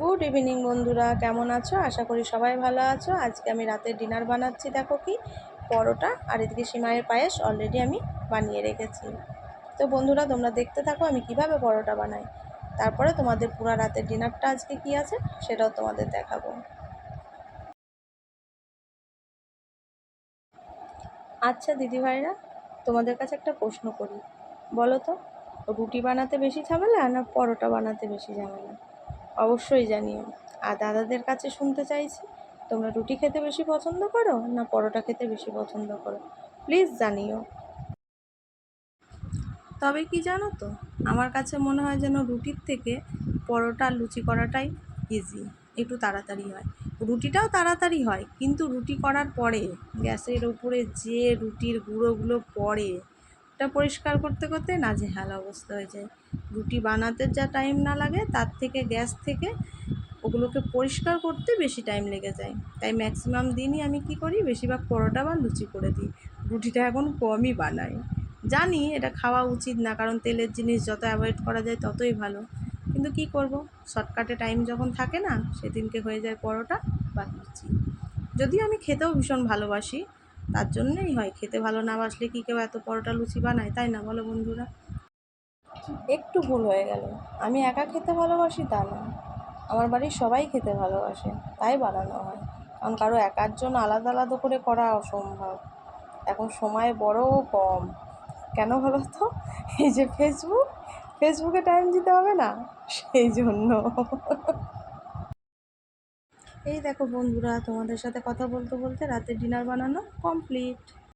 Good evening বন্ধুরা, কেমন আছো? আশা করি সবাই ভালো আছো। আজকে আমি রাতের ডিনার বানাচ্ছি, দেখো কি? পরোটা আর এদিকে সিমাইয়ের পায়েস অলরেডি আমি বানিয়ে রেখেছি। তো বন্ধুরা, তোমরা দেখতে থাকো আমি কীভাবে পরোটা বানাই। তারপরে তোমাদের পুরো রাতের ডিনারটা আজকে কি আছে সেটাও তোমাদের দেখাবো। আচ্ছা দিদিভাইরা, তোমাদের কাছে একটা প্রশ্ন করি। বলো তো, রুটি বানাতে বেশি ঝামেলা না পরোটা বানাতে বেশি ঝামেলা? অবশ্যই জানিও। আর দাদাদের কাছে শুনতে চাইছি, তোমরা রুটি খেতে বেশি পছন্দ করো না পরোটা খেতে বেশি পছন্দ করো? প্লিজ জানিও। তবে কি জানো তো, আমার কাছে মনে হয় যেন রুটির থেকে পরোটা লুচি করাটাই ইজি একটু তাড়াতাড়ি হয়। রুটিটাও তাড়াতাড়ি হয়, কিন্তু রুটি করার পরে, গ্যাসের উপরে যে রুটির গুঁড়োগুলো পড়ে ওটা পরিষ্কার করতে করতে নাজেহাল অবস্থা হয়ে যায়। রুটি বানাতে যা টাইম না লাগে, তার থেকে গ্যাস থেকে ওগুলোকে পরিষ্কার করতে বেশি টাইম লেগে যায়। তাই ম্যাক্সিমাম দিনই আমি কি করি, বেশিরভাগ পরোটা বা লুচি করে দিই। রুটিটা এখন কমই বানাই। জানি এটা খাওয়া উচিত না, কারণ তেলের জিনিস যত অ্যাভয়েড করা যায় ততই ভালো। কিন্তু কি করব? শর্টকাটে টাইম যখন থাকে না, সেদিনকে হয়ে যায় পরোটা বা লুচি। যদিও আমি খেতেও ভীষণ ভালোবাসি তার জন্যই হয়। খেতে ভালো না বাসলে কি কেউ এত পরোটা লুচি বানায়, তাই না বলো বন্ধুরা? একটু ভুল হয়ে গেল। আমি একা খেতে ভালোবাসি তা না। আমার বাড়ির সবাই খেতে ভালোবাসে, তাই বানানো হয়। কারণ কারও একার জন্য আলাদা আলাদা করে করা অসম্ভব। এখন সময় বড়ও কম। কেন বলো তো? এই যে ফেসবুক ফেসবুকে টাইম দিতে হবে না? সেই জন্য। এই দেখো বন্ধুরা তোমাদের সাথে কথা বলতে বলতে রাতের ডিনার বানানো কমপ্লিট